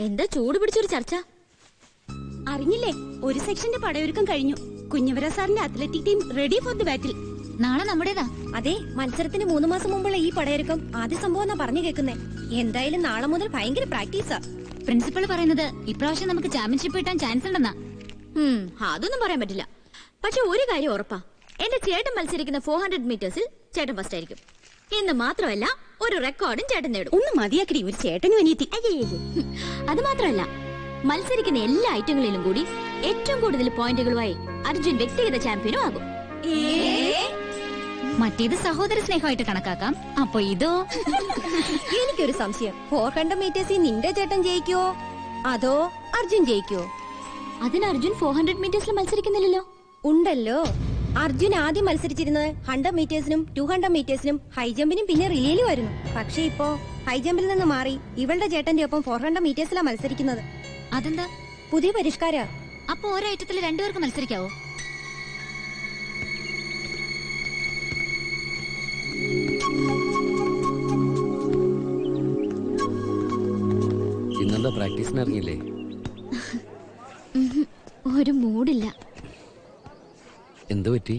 എന്താ ചൂട് പിടിച്ചൊരു ചർച്ച? അറിഞ്ഞില്ലേ? ഒരു സെക്ഷന്റെ പടയൊരുക്കം കഴിഞ്ഞു. കുഞ്ഞവര സാറിന്റെ athletic team ready for the battle നാളെ നമ്മുടേതാ. അതെ മത്സരത്തിന് മൂന്ന് മാസം മുമ്പുള്ള ഈ പടയൊരുക്കം ആദ്യ സംഭവം എന്നാ പറഞ്ഞു കേൾക്കുന്നേ. എന്തായാലും നാളെ മുതൽ ഭയങ്കര പ്രാക്ടീസാ. പ്രിൻസിപ്പൾ പറയുന്നത് ഇപ്രാവശ്യം നമുക്ക് ചാമ്പ്യൻഷിപ്പ് കിട്ടാൻ ചാൻസ് ഉണ്ടെന്നാ. അതൊന്നും പറയാൻ പറ്റില്ല. പക്ഷെ ഒരു കാര്യം ഉറപ്പാ. എന്റെ ചേട്ടൻ മത്സരിക്കുന്ന ഫോർ ഹൺഡ്രഡ് മീറ്റേഴ്സിൽ ചേട്ടൻ ഫസ്റ്റ് ആയിരിക്കും. എന്ന് മാത്രമല്ല ഒരു റെക്കോർഡും ചേട്ടൻ നേടും. ഒന്ന് മതിയാക്കി ഒരു ചേട്ടനും അനിയത്തി. അത് മാത്രമല്ല മത്സരിക്കുന്ന എല്ലാ ഐറ്റങ്ങളിലും കൂടി ഏറ്റവും കൂടുതൽ പോയിന്റുകളുമായി അർജുൻ വ്യക്തിഗത ചാമ്പ്യനും ആകും. മറ്റേത് സഹോദര സ്നേഹമായിട്ട് കണക്കാക്കാം. അപ്പൊ ഇതോ? എനിക്കൊരു സംശയം. ഫോർ ഹൺഡ്രഡ് മീറ്റേഴ്സിൽ നിന്റെ ചേട്ടൻ ജയിക്കോ അതോ അർജുൻ ജയിക്കോ അതിന് അർജുൻ ഫോർ ഹൺഡ്രഡ് മീറ്റേഴ്സിൽ മത്സരിക്കുന്നില്ലല്ലോ. ഉണ്ടല്ലോ. അർജുൻ ആദ്യം മത്സരിച്ചിരുന്നത് ഹൺഡ്രഡ് മീറ്റേഴ്സിനും ടു ഹൺഡ്രഡ് മീറ്റേഴ്സിനും ഹൈ ജമ്പിനും പിന്നെ റിലേലും ആയിരുന്നു പക്ഷേ ഇപ്പോ ഹൈ ജമ്പിൽ നിന്ന് മാറി ഇവളുടെ ചേട്ടന്റെ ഒപ്പം ഫോർ ഹൺഡ്രഡ് മീറ്റേഴ്സിലാണ് മത്സരിക്കുന്നത്. അതെന്താ? പുതിയ പരിഷ്കാര. അപ്പൊ ഓരോ ഐറ്റത്തിൽ രണ്ടുപേർക്ക് മത്സരിക്കാവോ? ഇന്നെന്താ പ്രാക്ടീസിന് ഇറങ്ങിയില്ലേ? ഒരു മൂടില്ല എന്തു പറ്റി?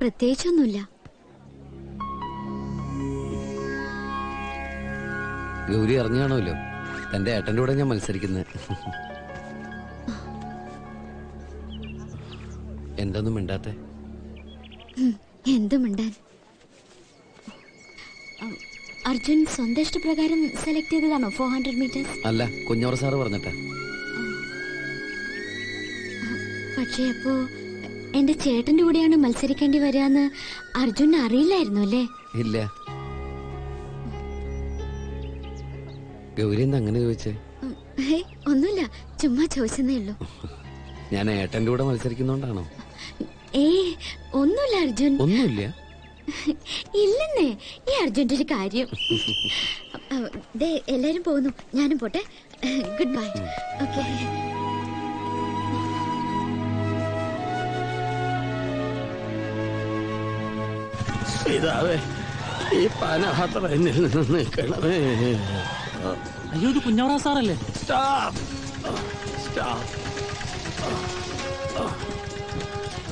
പ്രത്യേകിച്ചൊന്നുമില്ല. ഗൗരി അറിഞ്ഞാണല്ലോ. തന്റെ ഏട്ടന്റെ കൂടെ ഞാൻ മത്സരിക്കുന്നത് എന്തൊന്നും മിണ്ടാത്തെ? എന്തും മിണ്ടാൻ? അർജുൻ സ്വന്തം ഇഷ്ടപ്രകാരം സെലക്ട് ചെയ്തതാണോ ഫോർ ഹൺഡ്രഡ് മീറ്റേഴ്സ് അല്ല കുഞ്ഞോറ സാറ് പറഞ്ഞിട്ടാ. പക്ഷേ അപ്പോ എന്റെ ചേട്ടന്റെ കൂടെയാണ് മത്സരിക്കേണ്ടി വരാന്ന് അർജുൻ അറിയില്ലായിരുന്നു അല്ലേ? ഇല്ല. ഗൗരി എന്താ അങ്ങനെ ചോദിച്ചേ? ഒന്നുമില്ല. ചുമ്മാ ചോദിച്ചെന്നേ ഉള്ളൂ. ഞാൻ ഏട്ടന്റെ കൂടെ മത്സരിക്കുന്നോണ്ടാണോ? ഏ ഒന്നുമില്ല അർജുൻ. ഒന്നുമില്ല. ഇല്ലെന്നേ ഈ അർജുന്റെ ഒരു കാര്യം. എല്ലാരും പോകുന്നു. ഞാനും പോട്ടെ. Good bye. ഓക്കെ. ഇതാവേ ഈ പാനപാത്രം എന്നിൽ നിന്ന് നിൽക്കണമേ. അയ്യോ ഇത് കുഞ്ഞവറ സാറല്ലേ? സ്റ്റോപ്പ് സ്റ്റോപ്പ്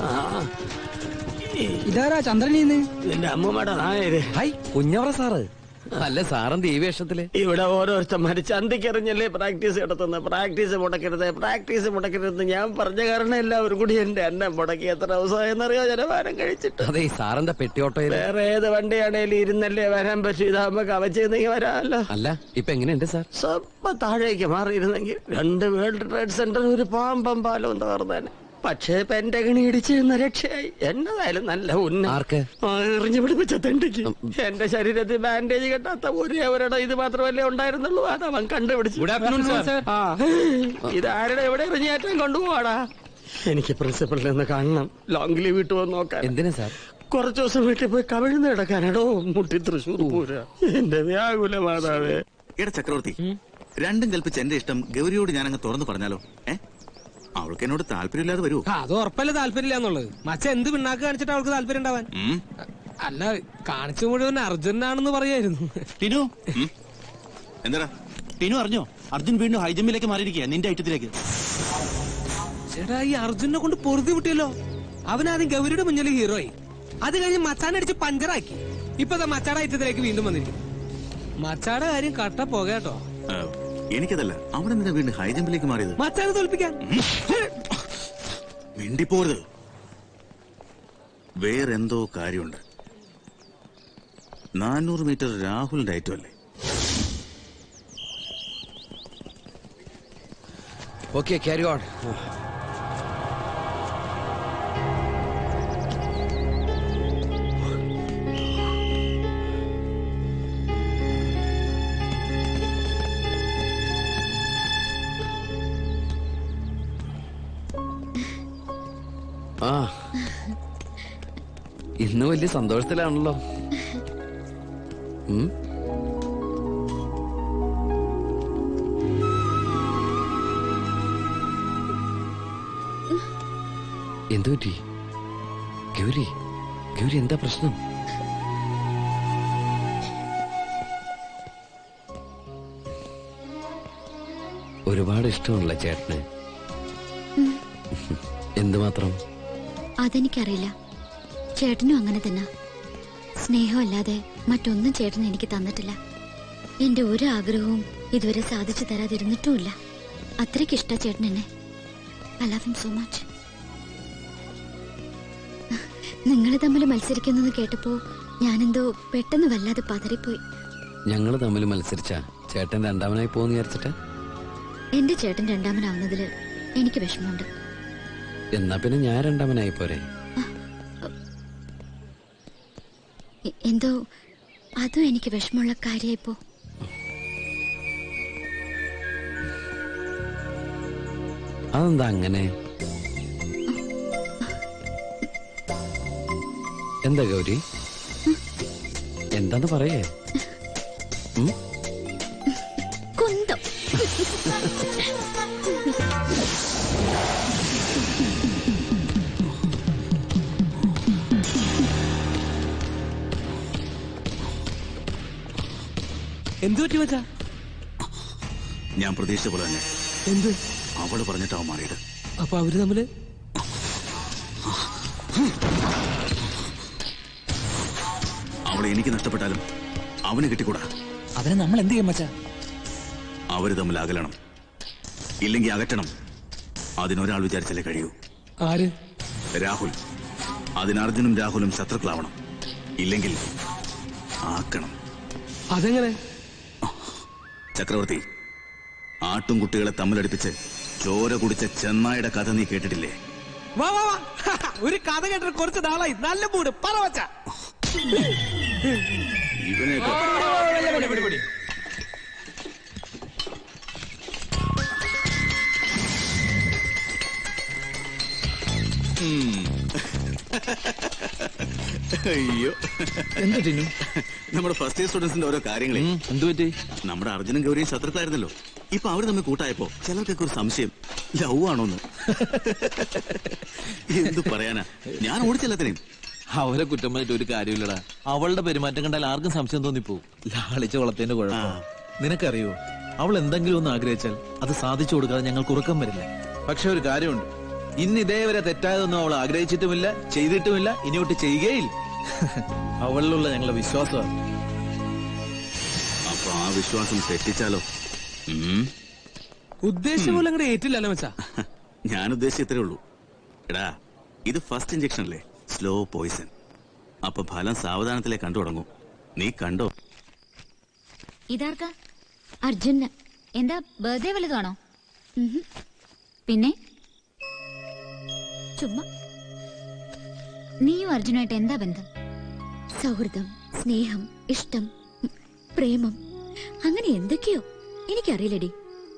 ആ ഇതാരാ ചന്ദ്രനീന്ന് നിന്റെ അമ്മൂമ്മയുടെ നായര്. High കുഞ്ഞവറ sir. അല്ല സാറന്ത് ഈ വേഷത്തിൽ? ഇവിടെ ഓരോരുത്തന്മാര് ചന്തിക്കെറിഞ്ഞല്ലേ പ്രാക്ടീസ് നടത്തുന്നത് പ്രാക്ടീസ് മുടക്കരുത് പ്രാക്ടീസ് മുടക്കരുത് ഞാൻ പറഞ്ഞ കാരണം എല്ലാവരും കൂടി എന്റെ എന്നെ മുടക്കി എത്ര ദിവസമായെന്നറിയോ? ജനഭാരം കഴിച്ചിട്ട്. അതെ സാറിന്റെ പെട്ടിയോട്ടോ വേറെ ഏത് വണ്ടിയാണേലും ഇരുന്നല്ലേ വരാൻ പറ്റും? ഇതാകുമ്പോ കവച്ചെന്നെങ്കിൽ വരാമല്ലോ. അല്ല ഇപ്പൊ എങ്ങനെയുണ്ട് സാർ? സ്വപ്പം താഴേക്ക് മാറിയിരുന്നെങ്കിൽ രണ്ട് വേൾഡ് ട്രേഡ് സെന്ററിൽ ഒരു പാമ്പം പാലവും തകർന്നേനെ. പക്ഷേ പെന്റഗണി ഇടിച്ച് രക്ഷയായി. എന്നതായാലും നല്ല ഉന്നം. ആർക്ക്? എറിഞ്ഞു പിടിപ്പിച്ച തെണ്ടിക്ക്. എന്റെ ശരീരത്തിൽ ബാൻഡേജ് കെട്ടാത്ത ഒരേ ഒരിടം ഇത് മാത്രമല്ലേ ഉണ്ടായിരുന്നുള്ളൂ. അത് അവൻ കണ്ടുപിടിച്ചു. ഇതാരുടെ ആഫ്റ്റർനൂൺ സർ ആ ഇത് ആരുടെ എവിടെ എറിഞ്ഞേറ്റം കൊണ്ടുപോവാടാ? എനിക്ക് പ്രിൻസിപ്പളിൽ നിന്ന് കാണണം. ലോങ് ലീവ് ഇട്ടു വന്ന് നോക്കാൻ. എന്തിനാ സാർ കുറച്ചു ദിവസം വീട്ടിൽ പോയി കവിഴ്ന്ന് കിടക്കാനാടോ? മുട്ടി തൃശൂർ പോരാ. എന്റെ വ്യാകുല മാതാവേ. എടാ ചക്രവർത്തി രണ്ടും കൽപ്പിച്ച് എന്റെ ഇഷ്ടം ഗൗരിയോട് ഞാനങ്ങ് തുറന്നു പറഞ്ഞാലോ? ഏ? അവൾക്ക് എന്നോട് താല്പര്യമില്ലാതെ വരുമോ ആ, അത് ഉറപ്പല്ല താല്പര്യമില്ല എന്നുള്ളത്. മച്ച എന്ത് പിണ്ണാക്ക് കാണിച്ചിട്ട് അവൾക്ക് താല്പര്യം ഉണ്ടാവാൻ. അല്ല കാണിച്ചു മുഴുവൻ അർജുനാണെന്ന് പറയായിരുന്നു. ടിനു. എന്താടാ? ടിനു അറിഞ്ഞോ? അർജുൻ വീണ്ടും ഹൈജമ്പിലേക്ക് മാറിയിരിക്കുക നിന്റെ ഐറ്റത്തിലേക്ക്. ചേട്ടാ ഈ അർജുനെ കൊണ്ട് പൊറുതി വിട്ടിയല്ലോ അവനാദ്യം ഗൗരിയുടെ മുന്നിൽ ഹീറോയി. അത് കഴിഞ്ഞ് മച്ചാനടിച്ച് പഞ്ചറാക്കി. ഇപ്പൊ മച്ചാട മച്ചാടെ ഐറ്റത്തിലേക്ക് വീണ്ടും വന്നിരിക്കും മച്ചാടെ കാര്യം കട്ട പോകേട്ടോ ആ, എനിക്കതല്ല അവിടെ നിന്ന് വീണ്ടും ഹൈ ജമ്പിലേക്ക് മാറിയത്? മച്ചാനെ തോൽപ്പിക്കാൻ. മിണ്ടിപ്പോരുത്. വേറെന്തോ കാര്യമുണ്ട്. നാനൂറ് മീറ്റർ രാഹുലിന്റെ ഐറ്റം അല്ലേ? ഓക്കെ ക്യാരി ഓൺ ഇന്ന് വലിയ സന്തോഷത്തിലാണല്ലോ. എന്തു പറ്റി? ഗൗരി ഗൗരി എന്താ പ്രശ്നം? ഒരുപാട് ഇഷ്ടമുള്ള ചേട്ടന്. എന്തുമാത്രം? അതെനിക്കറിയില്ല. ചേട്ടനും അങ്ങനെ തന്നെ. സ്നേഹമല്ലാതെ മറ്റൊന്നും ചേട്ടൻ എനിക്ക് തന്നിട്ടില്ല. എന്റെ ഒരു ആഗ്രഹവും ഇതുവരെ സാധിച്ചു തരാതിരുന്നിട്ടുമില്ല. അത്രയ്ക്ക് ഇഷ്ട ചേട്ടൻ എന്നെ. I love him so much നിങ്ങൾ തമ്മിൽ മത്സരിക്കുന്നത് കേട്ടപ്പോ ഞാനെന്തോ പെട്ടെന്ന് വല്ലാതെ പതറിപ്പോയി. ഞങ്ങൾ തമ്മിൽ മത്സരിച്ച ചേട്ടൻ രണ്ടാമനായി പോകുന്ന വിചാരിച്ചിട്ട്? എന്റെ ചേട്ടൻ രണ്ടാമനാവുന്നതിൽ എനിക്ക് വിഷമമുണ്ട്. എന്നാ പിന്നെ ഞാൻ രണ്ടാമനായി പോരെ? എന്തോ അതും എനിക്ക് വിഷമമുള്ള കാര്യമായിപ്പോ അതെന്താ അങ്ങനെ? എന്താ ഗൗരി? എന്താന്ന് പറയേ? എന്തു പറ്റി മച്ചാ? ഞാൻ പ്രതീക്ഷിച്ച പോലെ തന്നെ. എന്ത്? അവൾ പറഞ്ഞിട്ടാവും മാറിയത്. അപ്പൊ അവർ തമ്മിൽ? അവളെ എനിക്ക് നഷ്ടപ്പെട്ടാലും അവന് കിട്ടിക്കൂടാ. അവനെ നമ്മൾ എന്ത് ചെയ്യും മച്ചാ? അവർ തമ്മിൽ അകലണം. ഇല്ലെങ്കിൽ അകറ്റണം. അതിനൊരാൾ വിചാരിച്ചാലേ കഴിയൂ. ആര്? രാഹുൽ. അതിന് അർജുനും രാഹുലും ശത്രുക്കളാവണം. ഇല്ലെങ്കിൽ ആക്കണം. അതെങ്ങനെ? ചക്രവർത്തി ആട്ടും കുട്ടികളെ തമ്മിലടിപ്പിച്ച് ചോര കുടിച്ച ചെന്നായുടെ കഥ നീ കേട്ടിട്ടില്ലേ? വാ വാ വാ. ഒരു കഥ കേട്ടിട്ട് കുറച്ച് നാളായി. നല്ല മൂട്. പറ അയ്യോ. എന്തു നമ്മുടെ ഫസ്റ്റ് ഇയർ സ്റ്റുഡൻസിന്റെ ഓരോ കാര്യങ്ങളെ. എന്തുപറ്റി നമ്മുടെ അർജുനും ഗൗരിയും ശത്രുക്കളായിരുന്നല്ലോ. ഇപ്പൊ അവർ തമ്മിൽ കൂട്ടായപ്പോ ചിലർക്കൊക്കെ ഒരു സംശയം ലവ് ആണോന്ന് എന്തു പറയാനാ? ഞാൻ ഓടിച്ചെല്ലാത്തിനേം അവരെ കുറ്റം പറഞ്ഞിട്ട് ഒരു കാര്യമില്ലടാ. അവളുടെ പെരുമാറ്റം കണ്ടാൽ ആർക്കും സംശയം തോന്നിപ്പോ. ലാളിച്ച വളർത്തേന്റെ കുഴപ്പം. നിനക്കറിയോ അവൾ എന്തെങ്കിലും ഒന്ന് ആഗ്രഹിച്ചാൽ അത് സാധിച്ചു കൊടുക്കാതെ ഞങ്ങൾക്ക് ഉറക്കം വരില്ല. പക്ഷെ ഒരു കാര്യമുണ്ട്. ഇന്ന് ഇതേവരെ തെറ്റായതൊന്നും അവൾ ആഗ്രഹിച്ചിട്ടുമില്ല ചെയ്തിട്ടുമില്ല ഇനിയോട്ട് ചെയ്യുകയില്ല. അവളിലുള്ള ഞങ്ങളുടെ വിശ്വാസമാണ് അപ്പൊ ആ വിശ്വാസം തെറ്റിച്ചാലോ? ഉദ്ദേശം പോലെ അങ്ങോട്ട് ഏറ്റില്ലല്ലോ മച്ചാ. ഞാൻ ഉദ്ദേശിച്ച ഇത്രേ ഉള്ളൂ. എടാ ഇത് ഫസ്റ്റ് ഇഞ്ചക്ഷൻ അല്ലേ? സ്ലോ പോയിസൺ അപ്പൊ ഫലം സാവധാനത്തിലേ കണ്ടു തുടങ്ങും. നീ കണ്ടോ? ഇതാർക്കാ? അർജുന്. എന്താ ബർത്ത്ഡേ വലുതാണോ? പിന്നെ? ചുമ്മാ. നീയും അർജുനായിട്ട് എന്താ ബന്ധം? സൗഹൃദം സ്നേഹം ഇഷ്ടം പ്രേമം അങ്ങനെ എന്തൊക്കെയോ എനിക്കറിയില്ലടി.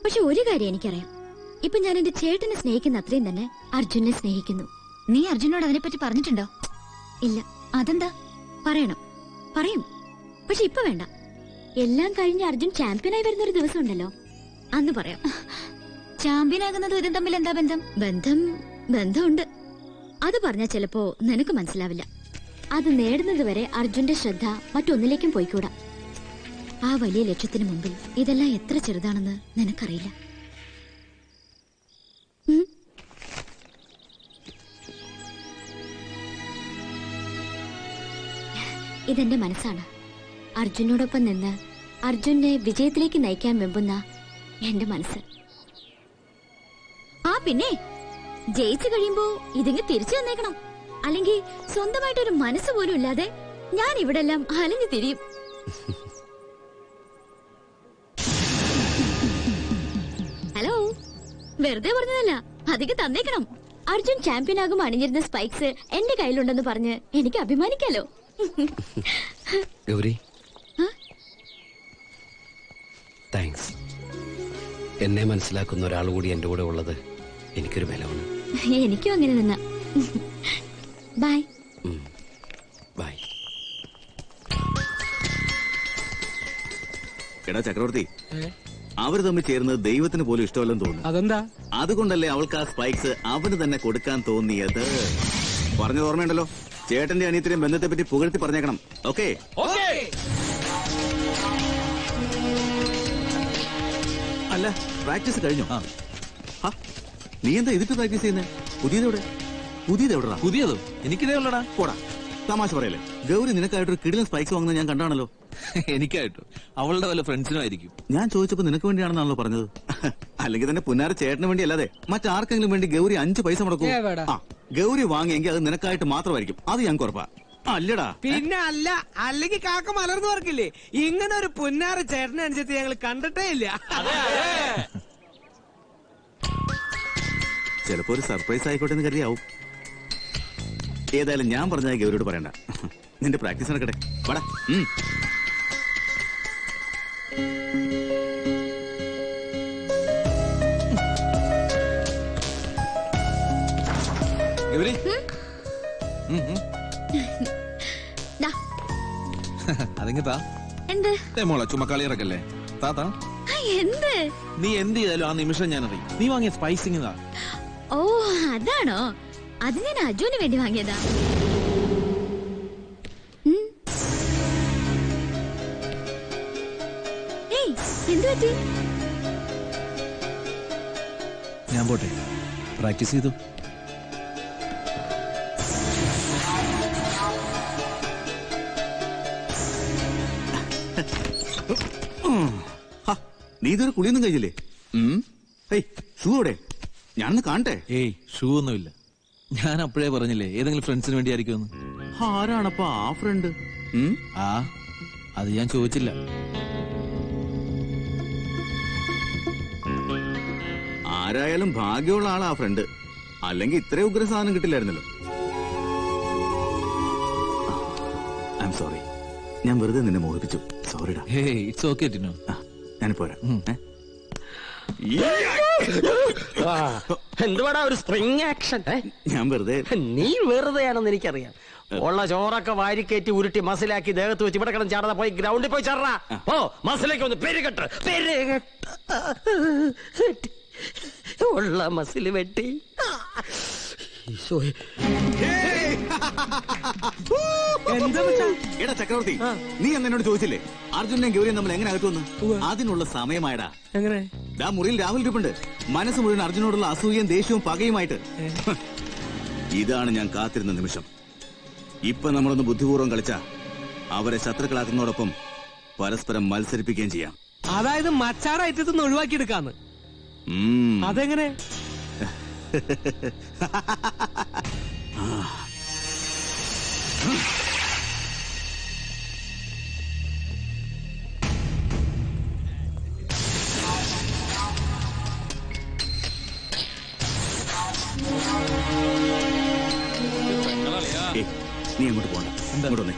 പക്ഷെ ഒരു കാര്യം എനിക്കറിയാം. ഇപ്പൊ ഞാൻ എന്റെ ചേട്ടനെ സ്നേഹിക്കുന്ന അത്രയും തന്നെ അർജുനെ സ്നേഹിക്കുന്നു. നീ അർജുനോട് അതിനെപ്പറ്റി പറഞ്ഞിട്ടുണ്ടോ? ഇല്ല. അതെന്താ? പറയണം. പറയും. പക്ഷെ ഇപ്പൊ വേണ്ട. എല്ലാം കഴിഞ്ഞ് അർജുൻ ചാമ്പ്യനായി വരുന്ന ഒരു ദിവസം ഉണ്ടല്ലോ അന്ന് പറയാം. ചാമ്പ്യൻ ആകുന്നതും ഇതും തമ്മിൽ എന്താ ബന്ധം? ബന്ധം ബന്ധമുണ്ട്. അത് പറഞ്ഞാൽ ചിലപ്പോ നിനക്ക് മനസ്സിലാവില്ല. അത് നേടുന്നത് വരെ അർജുന്റെ ശ്രദ്ധ മറ്റൊന്നിലേക്കും പോയിക്കൂടാ. ആ വലിയ ലക്ഷ്യത്തിന് മുമ്പിൽ ഇതെല്ലാം എത്ര ചെറുതാണെന്ന് നിനക്കറിയില്ല. ഇതെന്റെ മനസ്സാണ്. അർജുനോടൊപ്പം നിന്ന് അർജുനെ വിജയത്തിലേക്ക് നയിക്കാൻ വെമ്പുന്ന എന്റെ മനസ്സ്. ആ പിന്നെ ജയിച്ചു കഴിയുമ്പോ ഇതിങ്ങ് തിരിച്ചു തന്നേക്കണം അല്ലെങ്കിൽ സ്വന്തമായിട്ടൊരു മനസ്സ് പോലും ഇല്ലാതെ ഞാൻ ഇവിടെ എല്ലാം അലഞ്ഞു തിരിയും. ഹലോ വെറുതെ പറഞ്ഞതല്ല അധികം തന്നേക്കണം. അർജുൻ ചാമ്പ്യൻ ആകും അണിഞ്ഞിരുന്ന സ്പൈക്സ് എന്റെ കയ്യിലുണ്ടെന്ന് പറഞ്ഞ് എനിക്ക് അഭിമാനിക്കാലോ. ഗൗരി? താങ്ക്സ് എന്നെ മനസ്സിലാക്കുന്ന ഒരാൾ കൂടി എന്റെ കൂടെ ഉള്ളത് എനിക്കൊരു ബലമാണ്. എനിക്കും അങ്ങനെ നിന്ന ബൈ ബൈ എടാ ചക്രവർത്തി അവർ തമ്മിൽ ചേർന്നത് ദൈവത്തിന് പോലും ഇഷ്ടമല്ലെന്ന് തോന്നുന്നു. അതെന്താ? അതുകൊണ്ടല്ലേ അവൾക്ക് ആ സ്പൈക്സ് അവന് തന്നെ കൊടുക്കാൻ തോന്നിയത്? പറഞ്ഞത് ഓർമ്മയുണ്ടല്ലോ? ചേട്ടന്റെ അനിയത്തിനെയും ബന്ധത്തെ പറ്റി പുകഴ്ത്തി പറഞ്ഞേക്കണം. ഓക്കെ? അല്ല പ്രാക്ടീസ് കഴിഞ്ഞു? ഹാ, നീ എന്താ ഇതിട്ട് പ്രാക്ടീസ് ചെയ്യുന്നേ? പുതിയതെവിടെ? പുതിയതെവിടാ പുതിയതോ? എനിക്കിതേ ഉള്ളടാ. പോടാ. തമാശ പറയല്ലേ. ഗൗരി നിനക്കായിട്ടൊരു കിടിലൻ സ്പൈക്സ് വാങ്ങുന്നത് ഞാൻ കണ്ടാണല്ലോ. എനിക്കായിട്ടോ. അവളുടെ വല്ല ഫ്രണ്ട്സിനും ആയിരിക്കും. ഞാൻ ചോദിച്ചപ്പോ നിനക്ക് വേണ്ടിയാണെന്നാണല്ലോ പറഞ്ഞത്. അല്ലെങ്കിൽ തന്നെ പുന്നാര ചേട്ടന് വേണ്ടി അല്ലാതെ മറ്റാർക്കെങ്കിലും വേണ്ടി ഗൗരി അഞ്ച് പൈസ മുടക്കും. ആ ഗൗരി വാങ്ങിയെങ്കിൽ അത് നിനക്കായിട്ട് മാത്രമായിരിക്കും. അത് ഞാൻ കുറപ്പാ അല്ലടാ. പിന്നെ അല്ല അല്ലെങ്കിൽ കാക്ക മലർന്നു പറക്കില്ലേ? ഇങ്ങനെ ഒരു പുന്നാര ചേട്ടനെ അനുസരിച്ച് ഞങ്ങൾ കണ്ടിട്ടേ ഇല്ല. ചിലപ്പോ ഒരു സർപ്രൈസ് ആയിക്കോട്ടെ എന്ന് കരുതിയാവും. ഏതായാലും ഞാൻ പറഞ്ഞ ഗൗരിയോട് പറയണ്ട. നിന്റെ പ്രാക്ടീസ് നടക്കട്ടെ. വാടാ. ഗൗരി. എന്ത്? മോളെ ചുമക്കാളി ഇറക്കല്ലേ? എന്ത്? നീ എന്ത് ചെയ്താലും ആ നിമിഷം ഞാൻ അറിയും നീ വാങ്ങിയ സ്പൈസിങ് ഓ അതാണോ? അത് ഞാൻ അജുവിന് വേണ്ടി വാങ്ങിയതാ. ഞാൻ പോട്ടെ. പ്രാക്ടീസ് ചെയ്തു? ഹാ, നീ ഇതൊരു കുളിയൊന്നും കഴിഞ്ഞില്ലേ? ഷൂ അവിടെ ഞാനൊന്ന് കാണട്ടെ. ഏയ് ഷൂ ഒന്നുമില്ല. ഞാൻ അപ്പോഴേ പറഞ്ഞില്ലേ ഏതെങ്കിലും ഫ്രണ്ട്സിന് വേണ്ടി ആയിരിക്കുമെന്ന് ആരാണപ്പോ ആ ഫ്രണ്ട് ആ അത് ഞാൻ ചോദിച്ചില്ല. ആരായാലും ഭാഗ്യമുള്ള ആളാ ആ ഫ്രണ്ട് അല്ലെങ്കിൽ ഇത്രയും ഉഗ്ര സാധനം കിട്ടില്ലായിരുന്നല്ലോ. ഐ എം സോറി ഞാൻ വെറുതെ നിന്നെ മോഹിപ്പിച്ചു. സോറിടാ ഹേ ഇറ്റ്സ് ഓക്കെ ടിനോ. ഞാനിപ്പോ വരാം. ഏ? ആ, എന്തുവാടാ ഒരു സ്പ്രിങ് ആക്ഷൻ ഞാൻ വെറുതെ നീ വെറുതെയാണെന്ന് എനിക്കറിയാം. ഉള്ള ചോറൊക്കെ വാരിക്കേറ്റി ഉരുട്ടി മസിലാക്കി ദേഹത്ത് വെച്ച് ഇവിടെ കിടന്ന് ചാടാതെ പോയി ഗ്രൗണ്ടിൽ പോയി ചാടാ ഓ മസിലേക്ക് ഒന്ന് പെരുകെട്ട്. പെരുകെട്ട്. ഉള്ള മസിൽ വെട്ടി. എടാ ചക്രവർത്തി നീ അങ്ങനോട് എന്നോട് ചോദിച്ചില്ലേ? അർജുനെയും ഗൗരിയും നമ്മൾ എങ്ങനെ അകറ്റുവന്ന് അതിനുള്ള സമയമായടാ. എങ്ങനെ? ദാ മുറിയിൽ രാഹുൽ ഇരിപ്പുണ്ട്. മനസ്സ് മുഴുവൻ അർജുനോടുള്ള അസൂയയും ദേഷ്യവും പകയുമായിട്ട്. ഇതാണ് ഞാൻ കാത്തിരുന്ന നിമിഷം. ഇപ്പൊ നമ്മളൊന്ന് ബുദ്ധിപൂർവം കളിച്ച അവരെ ശത്രുക്കളാക്കുന്നതോടൊപ്പം പരസ്പരം മത്സരിപ്പിക്കുകയും ചെയ്യാം. അതായത് മച്ചാട ഐറ്റത്തുനിന്ന് ഒഴിവാക്കിയെടുക്കാന്ന്. ഉം. അതെങ്ങനെ? ഏയ്, ഇങ്ങോട്ട് വന്നേ.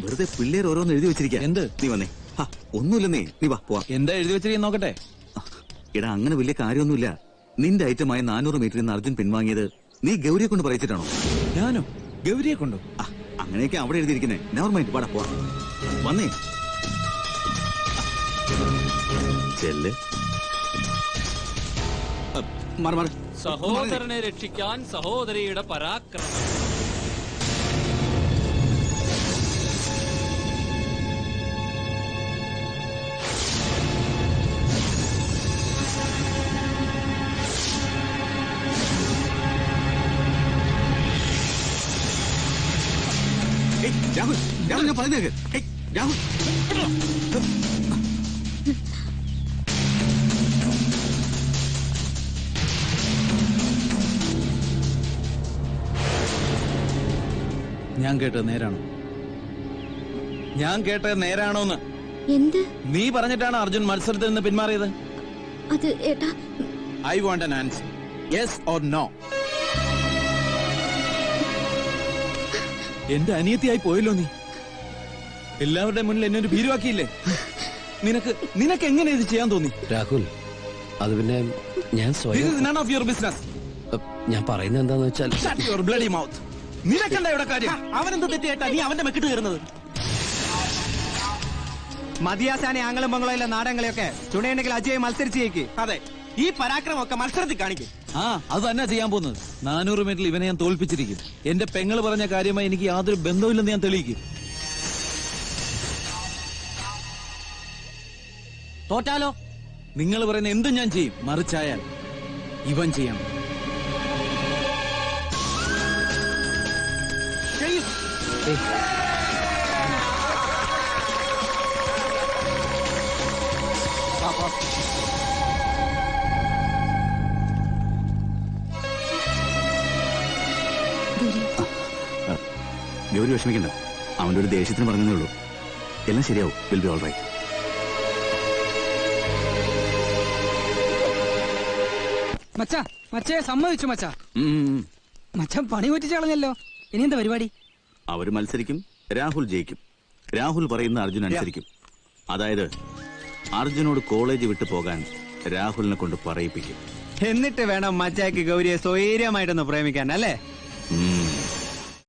വെറുതെ പിള്ളേർ ഓരോന്ന് എഴുതി വെച്ചിരിക്കുക എന്ത്? നീ വന്നേ. ഒന്നുമില്ല ഒന്നുമില്ലെന്നേ നീ വാ പോവാ. എന്താ എഴുതി വെച്ചിരിക്കുന്ന നോക്കട്ടെ? എടാ അങ്ങനെ വലിയ കാര്യമൊന്നുമില്ല. നിന്റെ ഐറ്റമായ നാനൂറ് മീറ്ററിൽ നിന്ന് അർജുൻ പിൻവാങ്ങിയത് നീ ഗൗരിയെ കൊണ്ട് പറയിച്ചിട്ടാണോ? ഞാനോ? ഗൗരിയെ കൊണ്ടോ? ആ, അങ്ങനെയൊക്കെ അവിടെ എഴുതിയിരിക്കുന്നേ. നെവർ മൈൻഡ് വാടാ പോവാ. വന്നേ. ചെല്ല്. സഹോദരനെ രക്ഷിക്കാൻ സഹോദരിയുടെ പരാക്രമം. രാഹുൽ രാഹുൽ ഞാൻ ഏയ്, രാഹുൽ. ഞാൻ കേട്ടത് നേരാണോ? ഞാൻ കേട്ടത് നേരാണോന്ന്. എന്ത്? നീ പറഞ്ഞിട്ടാണ് അർജുൻ മത്സരത്തിൽ നിന്ന് പിന്മാറിയത്? അത് ഏട്ടാ. I want an answer yes or no എന്റെ അനിയത്തിയായി പോയല്ലോ നീ. എല്ലാവരുടെ മുന്നിൽ എന്നെ ഒരു ഭീരുവാക്കിയില്ലേ? നിനക്ക് നിനക്ക് എങ്ങനെ ഇത് ചെയ്യാൻ തോന്നി? രാഹുൽ അത് പിന്നെ ഞാൻ സ്വയം നൺ ഓഫ് യുവർ ബിസിനസ് ഞാൻ പറയുന്നത് എന്താന്ന് വെച്ചാൽ ഷട്ട് യുവർ ബ്ലഡി മൗത്ത് നിനക്കെന്താ ഇവിടെ കാര്യം. അവനെന്ത് തെറ്റേട്ടാ നീ അവന്റെ മെക്കിട്ട് കയറുന്നത്. മതിയാസാനെ ആംഗളം ബംഗളയിലെ നാടകങ്ങളെയൊക്കെ ചുണയുണ്ടെങ്കിൽ അജയ് മത്സരിച്ചേക്ക് അതെ. ഈ പരാക്രമമൊക്കെ മത്സരത്തിൽ കാണിക്കും. ആ അത് തന്നെ ചെയ്യാൻ പോകുന്നത്. നാനൂറ് മീറ്ററിൽ ഇവനെ ഞാൻ തോൽപ്പിച്ചിരിക്കും. എന്റെ പെങ്ങൾ പറഞ്ഞ കാര്യമായി എനിക്ക് യാതൊരു ബന്ധവുമില്ലെന്ന് ഞാൻ തെളിയിക്കും. തോറ്റാലോ? നിങ്ങൾ പറയുന്ന എന്തും ഞാൻ ചെയ്യും. മറിച്ചായാൽ ഇവൻ ചെയ്യണം ചെയ്യും ഗൗരി വിഷമിക്കണ്ട. അവന്റെ ഒരു ദേഷ്യത്തിന് പറഞ്ഞതേ ഉള്ളൂ. എല്ലാം ശരിയാവും. വിൽ ബി ഓൾ റൈറ്റ് മച്ചാ മച്ചേ സമ്മതിച്ചു മച്ചാ. മച്ചാൻ പണി പറ്റിച്ച് കളഞ്ഞല്ലോ. ഇനി എന്താ പരിപാടി? അവർ മത്സരിക്കും രാഹുൽ ജയിക്കും. രാഹുൽ പറയുന്ന അർജുൻ അനുസരിക്കും. അതായത് അർജുനോട് കോളേജ് വിട്ടു പോകാൻ രാഹുലിനെ കൊണ്ട് പറയിപ്പിക്കും. എന്നിട്ട് വേണം മച്ചാക്ക് ഗൗരിയെ സ്വൈര്യമായിട്ടൊന്ന് പ്രേമിക്കാൻ അല്ലേ?